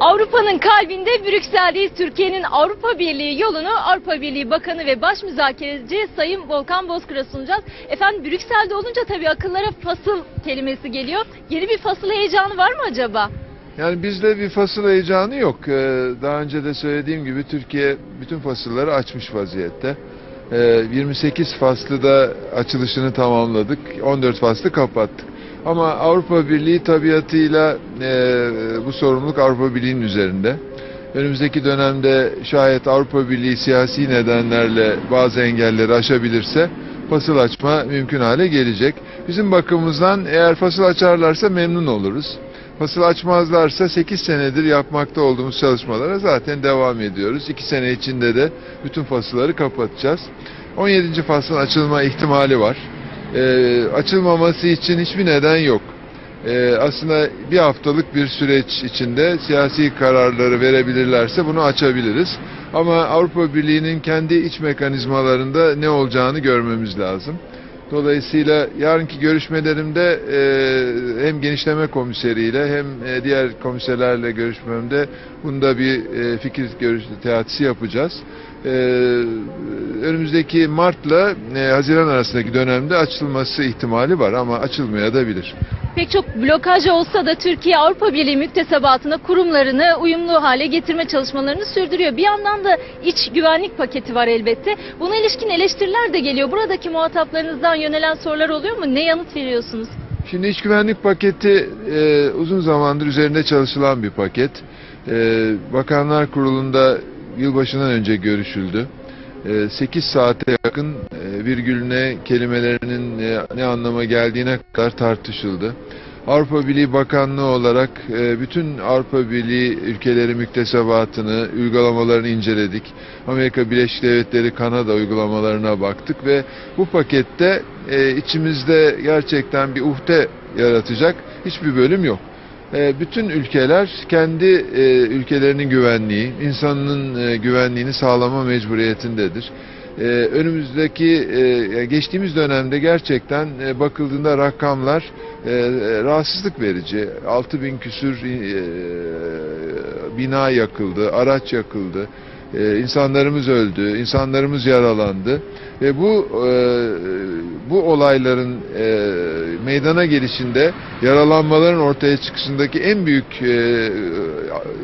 Avrupa'nın kalbinde Brüksel'deyiz. Türkiye'nin Avrupa Birliği yolunu Avrupa Birliği Bakanı ve Baş Müzakereci Sayın Volkan Bozkır'a sunacağız. Efendim Brüksel'de olunca tabii akıllara fasıl kelimesi geliyor. Yeni bir fasıl heyecanı var mı acaba? Yani bizde bir fasıl heyecanı yok. Ee, Daha önce de söylediğim gibi Türkiye bütün fasılları açmış vaziyette. Ee, 28 faslı da açılışını tamamladık. 14 faslı kapattık. Ama Avrupa Birliği tabiatıyla e, bu sorumluluk Avrupa Birliği'nin üzerinde. Önümüzdeki dönemde şayet Avrupa Birliği siyasi nedenlerle bazı engelleri aşabilirse fasıl açma mümkün hale gelecek. Bizim bakımımızdan eğer fasıl açarlarsa memnun oluruz. Fasıl açmazlarsa 8 senedir yapmakta olduğumuz çalışmalara zaten devam ediyoruz. 2 sene içinde de bütün fasılları kapatacağız. 17. faslın açılma ihtimali var. Ee, açılmaması için hiçbir neden yok. Ee, aslında bir haftalık bir süreç içinde siyasi kararları verebilirlerse bunu açabiliriz. Ama Avrupa Birliği'nin kendi iç mekanizmalarında ne olacağını görmemiz lazım. Dolayısıyla yarınki görüşmelerimde e, hem genişleme komiseriyle hem e, diğer komiserlerle görüşmemde bunda bir e, fikir görüş teatisi yapacağız. E, önümüzdeki Mart'la e, Haziran arasındaki dönemde açılması ihtimali var ama açılmaya da bilir. Pek çok blokaj olsa da Türkiye Avrupa Birliği müktesebatına kurumlarını uyumlu hale getirme çalışmalarını sürdürüyor. Bir yandan da iç güvenlik paketi var elbette. Buna ilişkin eleştiriler de geliyor. Buradaki muhataplarınızdan yönelen sorular oluyor mu? Ne yanıt veriyorsunuz? Şimdi iç güvenlik paketi e, uzun zamandır üzerinde çalışılan bir paket. E, Bakanlar Kurulu'nda yılbaşından önce görüşüldü. E, 8 saate yakın e, virgülüne kelimelerinin ne anlama geldiğine kadar tartışıldı. Avrupa Birliği Bakanlığı olarak e, bütün Avrupa Birliği ülkeleri müktesebatını, uygulamalarını inceledik. Amerika Birleşik Devletleri, Kanada uygulamalarına baktık ve bu pakette e, içimizde gerçekten bir uhde yaratacak hiçbir bölüm yok. E, bütün ülkeler kendi e, ülkelerinin güvenliği, insanının e, güvenliğini sağlama mecburiyetindedir. E, önümüzdeki e, geçtiğimiz dönemde gerçekten bakıldığında rakamlar rahatsızlık verici. 6000 küsür e, bina yakıldı, araç yakıldı. E, insanlarımız öldü, insanlarımız yaralandı ve bu e, bu olayların e, meydana gelişinde yaralanmaların ortaya çıkışındaki en büyük e,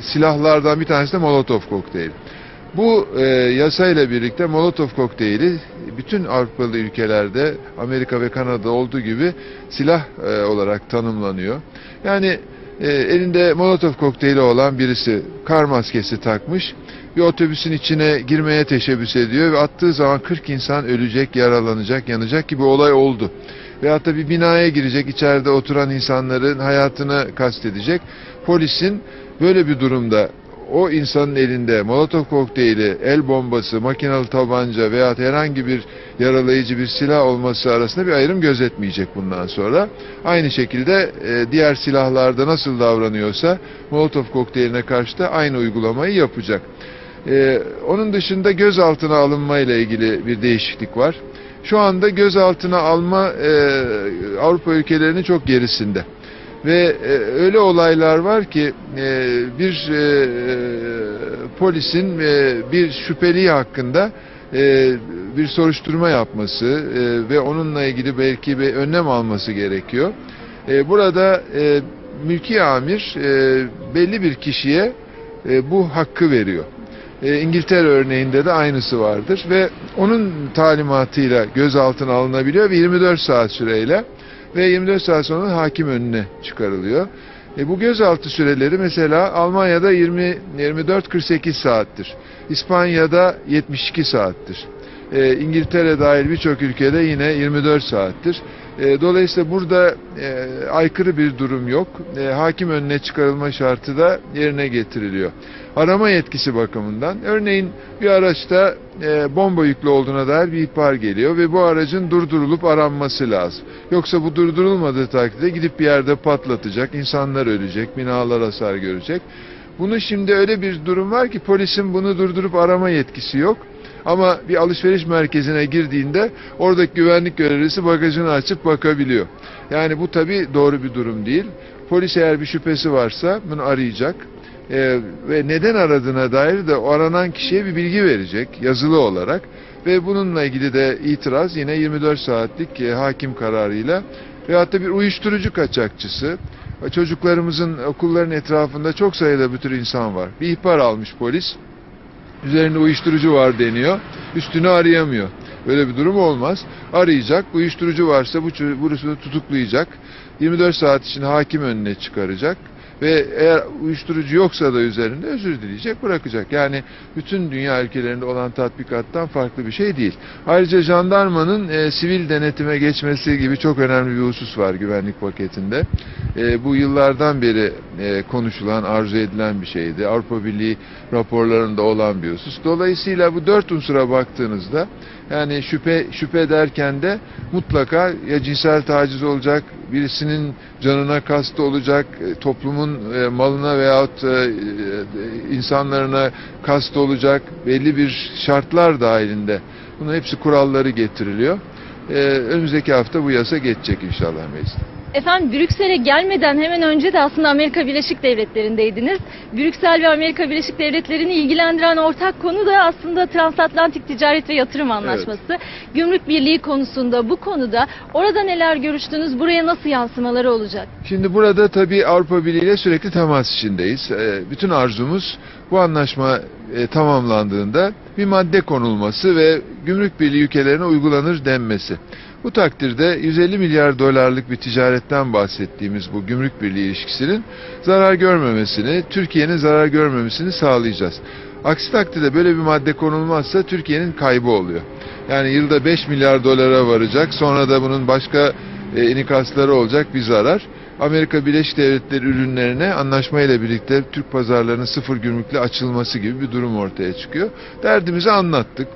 silahlardan bir tanesi de Molotov kokteyli. Bu e, yasayla birlikte Molotov kokteyli bütün Avrupalı ülkelerde Amerika ve Kanada olduğu gibi silah e, olarak tanımlanıyor. Yani e, elinde Molotov kokteyli olan birisi kar maskesi takmış bir otobüsün içine girmeye teşebbüs ediyor ve attığı zaman 40 insan ölecek, yaralanacak, yanacak gibi olay oldu. Veyahut da bir binaya girecek, içeride oturan insanların hayatını kastedecek. Polisin böyle bir durumda o insanın elinde Molotov kokteyli, el bombası, makinalı tabanca veya herhangi bir yaralayıcı bir silah olması arasında bir ayrım gözetmeyecek bundan sonra. Aynı şekilde e, diğer silahlarda nasıl davranıyorsa Molotov kokteyline karşı da aynı uygulamayı yapacak. E, onun dışında gözaltına alınma ile ilgili bir değişiklik var. Şu anda gözaltına alma e, Avrupa ülkelerinin çok gerisinde. Ve e, öyle olaylar var ki e, bir e, polisin e, bir şüpheli hakkında e, bir soruşturma yapması e, ve onunla ilgili belki bir önlem alması gerekiyor. E, burada e, mülki amir e, belli bir kişiye e, bu hakkı veriyor. E, İngiltere örneğinde de aynısı vardır ve onun talimatıyla gözaltına alınabiliyor ve 24 saat süreyle ve 24 saat sonra hakim önüne çıkarılıyor. E, bu gözaltı süreleri mesela Almanya'da 20 24-48 saattir. İspanya'da 72 saattir. E, İngiltere dahil birçok ülkede yine 24 saattir. E, dolayısıyla burada e, aykırı bir durum yok. E, hakim önüne çıkarılma şartı da yerine getiriliyor. Arama yetkisi bakımından örneğin bir araçta bomba yüklü olduğuna dair bir ihbar geliyor ve bu aracın durdurulup aranması lazım. Yoksa bu durdurulmadığı takdirde gidip bir yerde patlatacak, insanlar ölecek, binalar hasar görecek. Bunu şimdi öyle bir durum var ki polisin bunu durdurup arama yetkisi yok. Ama bir alışveriş merkezine girdiğinde oradaki güvenlik görevlisi bagajını açıp bakabiliyor. Yani bu tabii doğru bir durum değil. Polis eğer bir şüphesi varsa bunu arayacak. Ee, ve neden aradığına dair de aranan kişiye bir bilgi verecek yazılı olarak ve bununla ilgili de itiraz yine 24 saatlik e, hakim kararıyla veyahut da bir uyuşturucu kaçakçısı çocuklarımızın okulların etrafında çok sayıda bu tür insan var. Bir ihbar almış polis. Üzerinde uyuşturucu var deniyor. Üstünü arayamıyor. Böyle bir durum olmaz. Arayacak. Uyuşturucu varsa bu burasını tutuklayacak. 24 saat için hakim önüne çıkaracak. Ve eğer uyuşturucu yoksa da üzerinde özür dileyecek, bırakacak. Yani bütün dünya ülkelerinde olan tatbikattan farklı bir şey değil. Ayrıca jandarmanın e, sivil denetime geçmesi gibi çok önemli bir husus var güvenlik paketinde. E, bu yıllardan beri e, konuşulan, arzu edilen bir şeydi. Avrupa Birliği raporlarında olan bir husus. Dolayısıyla bu dört unsura baktığınızda yani şüphe şüphe derken de mutlaka ya cinsel taciz olacak, birisinin canına kastı olacak, e, toplumun e, malına veyahut e, insanlarına kastı olacak belli bir şartlar dahilinde. Bunun hepsi kuralları getiriliyor. Önümüzdeki hafta bu yasa geçecek inşallah mecliste. Efendim Brüksel'e gelmeden hemen önce de aslında Amerika Birleşik Devletleri'ndeydiniz. Brüksel ve Amerika Birleşik Devletleri'ni ilgilendiren ortak konu da aslında Transatlantik Ticaret ve Yatırım Anlaşması. Gümrük Birliği konusunda bu konuda orada neler görüştünüz, buraya nasıl yansımaları olacak? Şimdi burada tabii Avrupa Birliği ile sürekli temas içindeyiz. E, bütün arzumuz bu anlaşma e, tamamlandığında bir madde konulması ve gümrük birliği ülkelerine uygulanır denmesi. Bu takdirde 150 milyar dolarlık bir ticaretten bahsettiğimiz bu gümrük birliği ilişkisinin zarar görmemesini, Türkiye'nin zarar görmemesini sağlayacağız. Aksi takdirde böyle bir madde konulmazsa Türkiye'nin kaybı oluyor. Yani yılda 5 milyar dolara varacak, sonra da bunun başka e, inikasları olacak bir zarar. Amerika Birleşik Devletleri ürünlerine anlaşmayla birlikte Türk pazarlarının sıfır gümrükle açılması gibi bir durum ortaya çıkıyor. Derdimizi anlattık.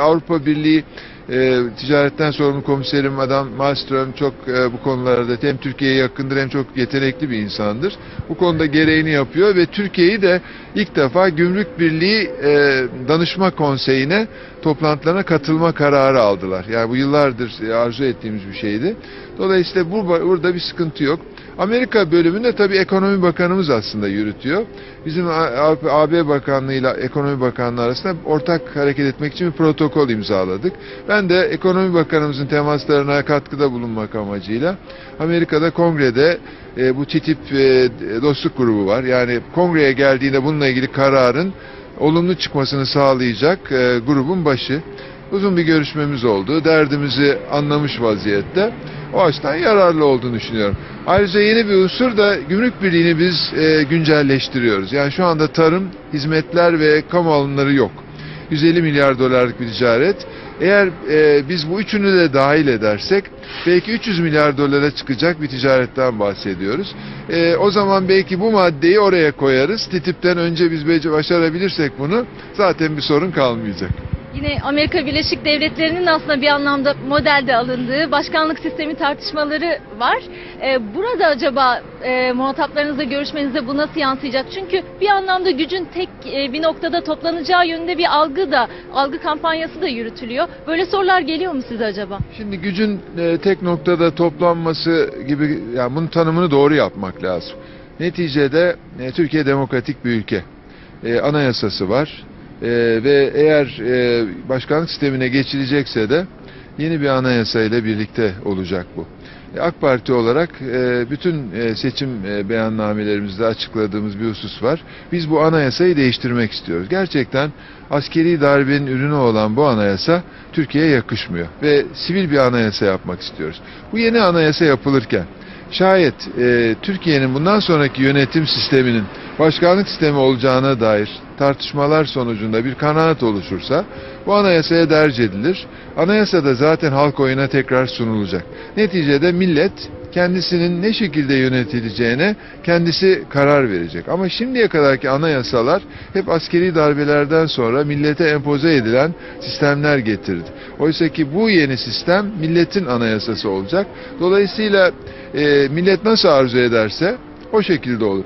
Avrupa Birliği e, ticaretten sorumlu komiserim Adam Malmström çok e, bu konularda hem Türkiye'ye yakındır hem çok yetenekli bir insandır. Bu konuda gereğini yapıyor ve Türkiye'yi de ilk defa Gümrük Birliği e, Danışma Konseyi'ne toplantılarına katılma kararı aldılar. Yani bu yıllardır arzu ettiğimiz bir şeydi. Dolayısıyla bu, burada bir sıkıntı yok. Amerika bölümünde tabii ekonomi bakanımız aslında yürütüyor. Bizim AB Bakanlığı ile Ekonomi Bakanlığı arasında ortak hareket etmek için bir protokol imzaladık. Ben de Ekonomi Bakanımızın temaslarına katkıda bulunmak amacıyla Amerika'da kongrede e, bu TTIP e, dostluk grubu var. Yani kongreye geldiğinde bununla ilgili kararın olumlu çıkmasını sağlayacak e, grubun başı. Uzun bir görüşmemiz oldu. Derdimizi anlamış vaziyette. O açıdan yararlı olduğunu düşünüyorum. Ayrıca yeni bir unsur da gümrük birliğini biz e, güncelleştiriyoruz. Yani şu anda tarım, hizmetler ve kamu alımları yok. 150 milyar dolarlık bir ticaret. Eğer e, biz bu üçünü de dahil edersek belki 300 milyar dolara çıkacak bir ticaretten bahsediyoruz. E, o zaman belki bu maddeyi oraya koyarız. TTIP'ten önce biz başarabilirsek bunu zaten bir sorun kalmayacak. Yine Amerika Birleşik Devletleri'nin aslında bir anlamda modelde alındığı başkanlık sistemi tartışmaları var. Ee, burada acaba e, muhataplarınızla görüşmenizde bu nasıl yansıyacak? Çünkü bir anlamda gücün tek e, bir noktada toplanacağı yönünde bir algı da, algı kampanyası da yürütülüyor. Böyle sorular geliyor mu size acaba? Şimdi gücün e, tek noktada toplanması gibi yani bunun tanımını doğru yapmak lazım. Neticede e, Türkiye demokratik bir ülke. E, anayasası var. E, ve eğer e, başkanlık sistemine geçilecekse de yeni bir anayasa ile birlikte olacak bu. E, AK Parti olarak e, bütün e, seçim beyannamelerimizde açıkladığımız bir husus var. Biz bu anayasayı değiştirmek istiyoruz. Gerçekten askeri darbenin ürünü olan bu anayasa Türkiye'ye yakışmıyor ve sivil bir anayasa yapmak istiyoruz. Bu yeni anayasa yapılırken şayet e, Türkiye'nin bundan sonraki yönetim sisteminin başkanlık sistemi olacağına dair tartışmalar sonucunda bir kanaat oluşursa bu anayasaya derc edilir. Anayasada zaten halk oyuna tekrar sunulacak. Neticede millet kendisinin ne şekilde yönetileceğine kendisi karar verecek. Ama şimdiye kadarki anayasalar hep askeri darbelerden sonra millete empoze edilen sistemler getirdi. Oysa ki bu yeni sistem milletin anayasası olacak. Dolayısıyla e, millet nasıl arzu ederse o şekilde olur.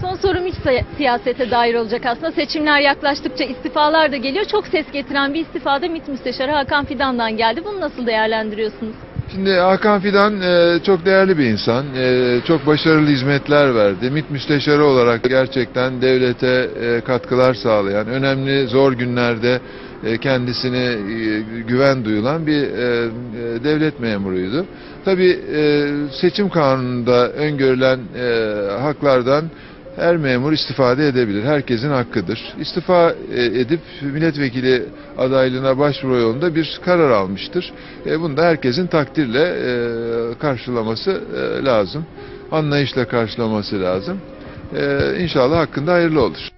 Son sorum iç si- siyasete dair olacak aslında. Seçimler yaklaştıkça istifalar da geliyor. Çok ses getiren bir istifada MİT Müsteşarı Hakan Fidan'dan geldi. Bunu nasıl değerlendiriyorsunuz? Şimdi Hakan Fidan e, çok değerli bir insan. E, çok başarılı hizmetler verdi. MİT müsteşarı olarak gerçekten devlete e, katkılar sağlayan, önemli zor günlerde e, kendisine e, güven duyulan bir e, e, devlet memuruydu. Tabii e, seçim kanununda öngörülen e, haklardan her memur istifade edebilir. Herkesin hakkıdır. İstifa e, edip milletvekili adaylığına başvuru yolunda bir karar almıştır. E, bunu da herkesin takdirle e, karşılaması e, lazım. Anlayışla karşılaması lazım. E, İnşallah hakkında hayırlı olur.